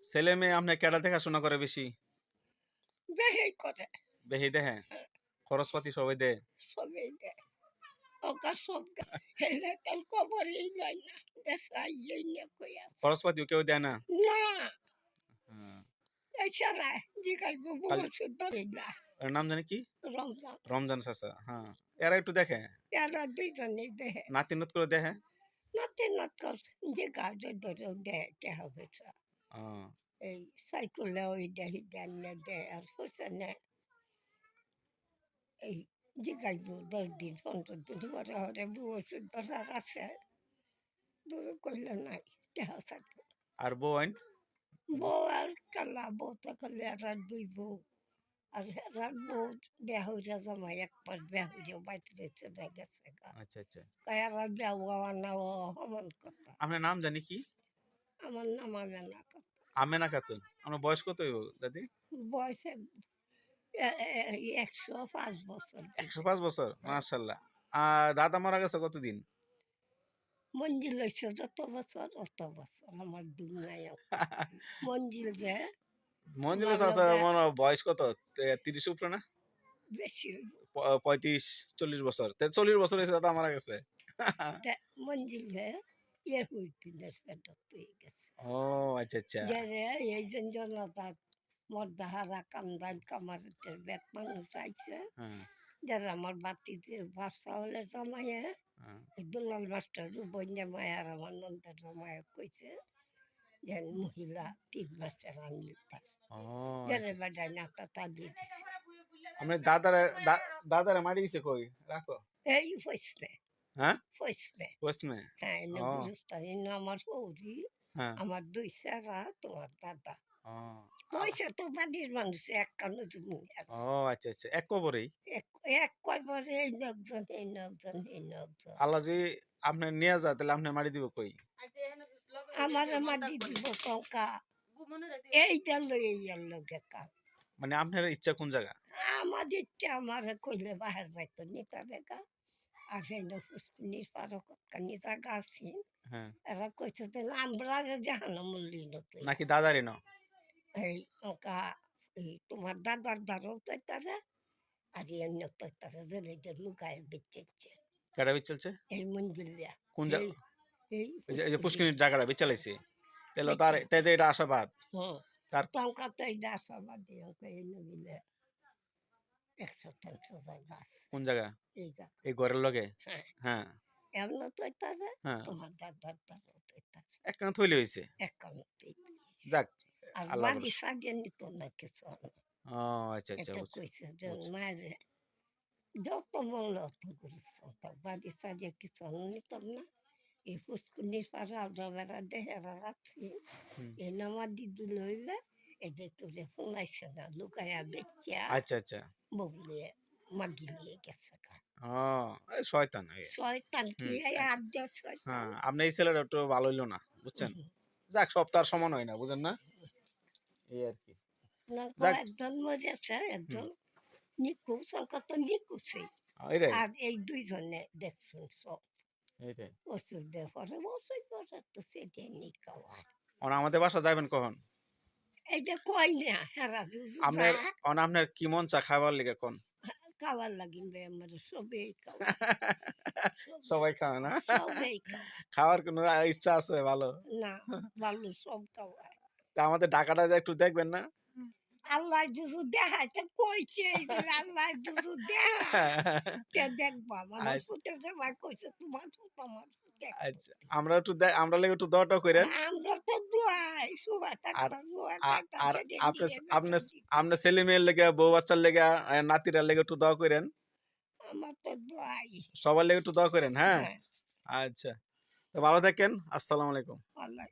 ছেলে মেয়ে আপনি কেডা দেখাশোনা করে বেশি? বেহেই করে। বেহি দেহে? খরচপাতি সবাই দে। সবাই দেয় ওকা সব হেলে তার খবরই নাই না। দেশাই না কই আছে খরচপাতিও কেউ দেয় না? না। হ্যাঁ। এছাড়া জিগাইব খালি- বছর ধরে না। এর নাম জানি কি? রমজান। রমজান চাচা হ্যাঁ। এরা একটু দেখে। এরা দুইজনেই দেহে নাতি নত করে দেখে? নাতে নাত কর যে গাছে ধরেও দেয় দেহা হয়েছে হ্যাঁ। এই সাইকেলে ওই দেহি দেন না দেয় আর হয়েছে না এই জিগাইব দশ দিন পনেরো দিন পরে হরে বউ ওষুধ ধরার আছে দুটো কইলে নাই দেহা থাকবে আর বউ আইন বউ আর কালা বউ তো করলে আর দুই বউ আর আর বউ বেহুরা জমাই একবার বেহুরে বাইরে চলে গেছে গা আচ্ছা আচ্ছা তাই আর বেহু আমার নাম সমান কথা আপনার নাম জানি কি আমার নাম আমি না কথা আমেনা খাতুন। আপনার বয়স কত হইব দাদি? বয়সে একশো পাঁচ বছর। একশো পাঁচ বছর মার্শাল্লাহ আর দাদা মারা গেছে কতদিন? মঞ্জিল হয়েছে যত বছর অত বছর। আমার দুনিয়ায় মঞ্জিল মঞ্জিল চাচা মনে বয়স কত? তিরিশ উপরে না? বেশি পঁয়ত্রিশ চল্লিশ বছর। চল্লিশ বছর হয়েছে দাদা মারা গেছে। মঞ্জিল ইয়ে হয়ে গেছে। ও আচ্ছা আচ্ছা। যে রে এই যে জনতা মর্দাহারা কান্দান কামারের ব্যাগ মানুষ আইছে হ্যাঁ। যারা আমার বাতিতে বাচ্চা হলে জমায়ে হ্যাঁ। দুলাল মাস্টার বন্যা মায়ার আমার নন্দের জমায়ে কইছে যে মহিলা তিন মাসের যারে আচ্ছা। নাকটা তা দিয়ে দিছে। দাদারে মারি কই? রাখো। এই হ্যাঁ? হ্যাঁ এনে গুরুস্তান এনে আমার সৌরি হ্যাঁ। আমার দুই সেরা তোমার দাদা। কইছে তো বাড়ির মানুষ এক কানো তুমি ও আচ্ছা আচ্ছা। এক কবরেই? এক এক এই লোকজন এই লোকজন এই লোকজন আল্লাহ যদি আপনি নিয়ে যা তাহলে আপনি মারি দিব কই? আমার মাটি দিব টঙ্কা। এই গেল এই গেল কাজ। মানে আপনার ইচ্ছা কোন জায়গা? আমার ইচ্ছা আমার কইলে বাহের বাইতো নিতা দেখা কতকা নিতা গাছি এরা কইছে যে আমরা জাহানো মূল্য নতুন নাকি দাদারই ন এই ওকা এই তোমার দাদার দ্বারও তো তারা আর অন্য তো তারা যে লুকায় বেঁচেছে কেডা বিচলছে এই মঞ্জুলিয়া কোন জায়গা এই- এই এই যে- এই পুষ্কিনির জায়গাটা বিচালাইছে তাহলে তার তাই তো এটা আশাবাদ হুম তার- তো এই দাসাবাদী ওকে এই নবিলে একশো তিনশো জায়গা কোন জায়গা? এই যা এই ঘরের লগে? হ্যাঁ। হ্যাঁ। এমন তো তারা হ্যাঁ। তোমার দাদার তো থইলে যাক আর বাড়ি নিত না কিছু। ও আচ্ছা আচ্ছা। কইছে যে। মায়ের যত অত বাড়ি কিছু নিতাম না। এই ফুসকুনির পাড়া ডলারা দেহেরা রাখছি। এই নামার দিদি লইলে এই যে তোরে ফোনাইছে না লুকায়া বেচিয়া আচ্ছা আচ্ছা গেছে এই শয়তান শয়তান কি হুম। এই আদ্য শয়তান হ্যাঁ আপনি এই ছেলেটা একটু ভালো হইল না বুঝছেন? যাক সব সমান হয় না বুঝেন না? এই আর কি। একজন মরেছে একজন নিখুঁজ সংখ্যা তো আর এই দুইজনে দেখছেন সব। ওষুধ দেওয়ার পরে ওষুধ পরে তো সেটাই নি আমাদের বাসা যাবেন কখন? এইটা কই না হেরা আপনার অন আপনার কি মন চা খাবার লিগে কোন খাওয়ার লাগিনবে আমার সবেই খাওয়া। না? সবেই খাওয়া। খাওয়ার কোনো ইচ্ছা আছে ভালো? না ভালো সব খাওয়া। তা আমাদের টাকাটা একটু দেখবেন না? আল্লাহ জুজু দেখাইতে কইছে আল্লাহ জুজু দেখা দেখবা আমার। আচ্ছা। ফুটে কইছে তোমার ফুট আমার আচ্ছা আমরা একটু আমরা লেগে একটু দরটা করেন আমরা তো দোয়াই সুবা টাকা দোয়া আর আপনি আপনি আপনার ছেলে মেয়ের লেগে বউ বাচ্চার লেগে নাতিরা লেগে একটু দোয়া করেন সবার লেগে একটু দোয়া করেন হ্যাঁ আচ্ছা তো ভালো থাকেন আসসালামু আলাইকুম আল্লাহ